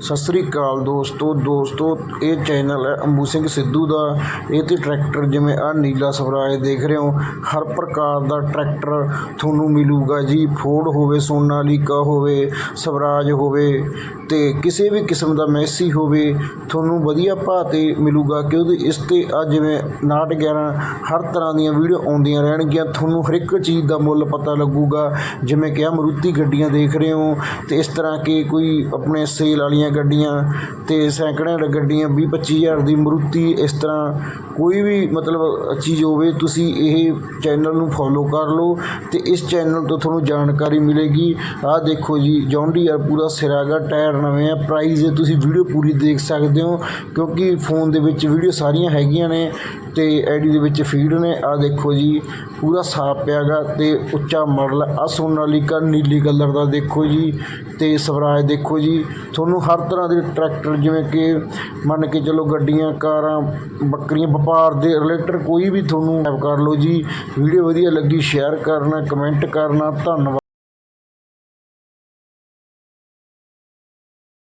ਸਤਿ ਸ੍ਰੀ ਅਕਾਲ ਦੋਸਤੋ ਦੋਸਤੋ, ਇਹ ਚੈਨਲ ਹੈ ਅੰਬੂ ਸਿੰਘ ਸਿੱਧੂ ਦਾ। ਇਹ ਤੇ ਟਰੈਕਟਰ ਜਿਵੇਂ ਆ ਨੀਲਾ ਸਵਰਾਜ ਦੇਖ ਰਹੇ ਹੋ, ਹਰ ਪ੍ਰਕਾਰ ਦਾ ਟਰੈਕਟਰ ਤੁਹਾਨੂੰ ਮਿਲੂਗਾ ਜੀ। ਫੋਰਡ ਹੋਵੇ, ਸੋਨਾਲੀਕਾ ਹੋਵੇ, ਸਵਰਾਜ ਹੋਵੇ ਤੇ ਕਿਸੇ ਵੀ ਕਿਸਮ ਦਾ ਮੈਸੀ ਹੋਵੇ, ਤੁਹਾਨੂੰ ਵਧੀਆ ਭਾਅ ਤੇ ਮਿਲੂਗਾ ਕਿਉਂਕਿ ਇਸ ਤੇ ਆ ਜਿਵੇਂ 911 ਹਰ ਤਰ੍ਹਾਂ ਦੀਆਂ ਵੀਡੀਓ ਆਉਂਦੀਆਂ ਰਹਿਣਗੀਆਂ। ਤੁਹਾਨੂੰ ਹਰ ਇੱਕ ਚੀਜ਼ ਦਾ ਮੁੱਲ ਪਤਾ ਲੱਗੂਗਾ। ਜਿਵੇਂ ਕਿ ਆ ਮਰੂਤੀ ਗੱਡੀਆਂ ਦੇਖ ਰਹੇ ਹੋ ਤੇ ਇਸ ਤਰ੍ਹਾਂ ਕਿ ਕੋਈ ਆਪਣੇ ਸੇਲ ਵਾਲੀਆਂ ਗੱਡੀਆਂ ਅਤੇ ਸੈਂਕੜ ਹੈਂਡ ਗੱਡੀਆਂ 20 25000 ਦੀ ਮਰੂਤੀ ਇਸ ਤਰ੍ਹਾਂ ਕੋਈ ਵੀ ਮਤਲਬ ਚੀਜ਼ ਹੋਵੇ, ਤੁਸੀਂ ਇਹ ਚੈਨਲ ਨੂੰ ਫੋਲੋ ਕਰ ਲਓ ਅਤੇ ਇਸ ਚੈਨਲ ਤੋਂ ਤੁਹਾਨੂੰ ਜਾਣਕਾਰੀ ਮਿਲੇਗੀ। ਆਹ ਦੇਖੋ ਜੀ ਜੌਂਡੀਆਰ ਪੂਰਾ ਸਿਰਾ ਗਾ ਟਾਇਰ ਨਵੇਂ ਆ ਪ੍ਰਾਈਜ਼ ਤੁਸੀਂ ਵੀਡੀਓ ਪੂਰੀ ਦੇਖ ਸਕਦੇ ਹੋ, ਕਿਉਂਕਿ ਫੋਨ ਦੇ ਵਿੱਚ ਵੀਡੀਓ ਸਾਰੀਆਂ ਹੈਗੀਆਂ ਨੇ ਅਤੇ ਆਈਡੀ ਦੇ ਵਿੱਚ ਫੀਡ ਨੇ। ਆਹ ਦੇਖੋ ਜੀ, ਪੂਰਾ ਸਾਫ਼ ਪਿਆਗਾ ਅਤੇ ਉੱਚਾ ਮਾਡਲ ਆ। ਸੋਨਾਲੀਕਾ ਨੀਲੀ ਕਲਰ ਦਾ ਦੇਖੋ ਜੀ ਅਤੇ ਸਵਰਾਜ ਦੇਖੋ ਜੀ, ਤੁਹਾਨੂੰ ਹਰ ਹਰ ਤਰ੍ਹਾਂ ਦੇ ਟਰੈਕਟਰ ਜਿਵੇਂ ਕਿ ਮੰਨ ਕੇ ਚੱਲੋ ਗੱਡੀਆਂ, ਕਾਰਾਂ, ਬੱਕਰੀਆਂ, ਵਪਾਰ ਦੇ ਰਿਲੇਟਡ ਕੋਈ ਵੀ ਤੁਹਾਨੂੰ ਟੈਪ ਕਰ ਲਓ ਜੀ। ਵੀਡੀਓ ਵਧੀਆ ਲੱਗੀ ਸ਼ੇਅਰ ਕਰਨਾ ਕਮੈਂਟ ਕਰਨਾ। ਧੰਨਵਾਦ।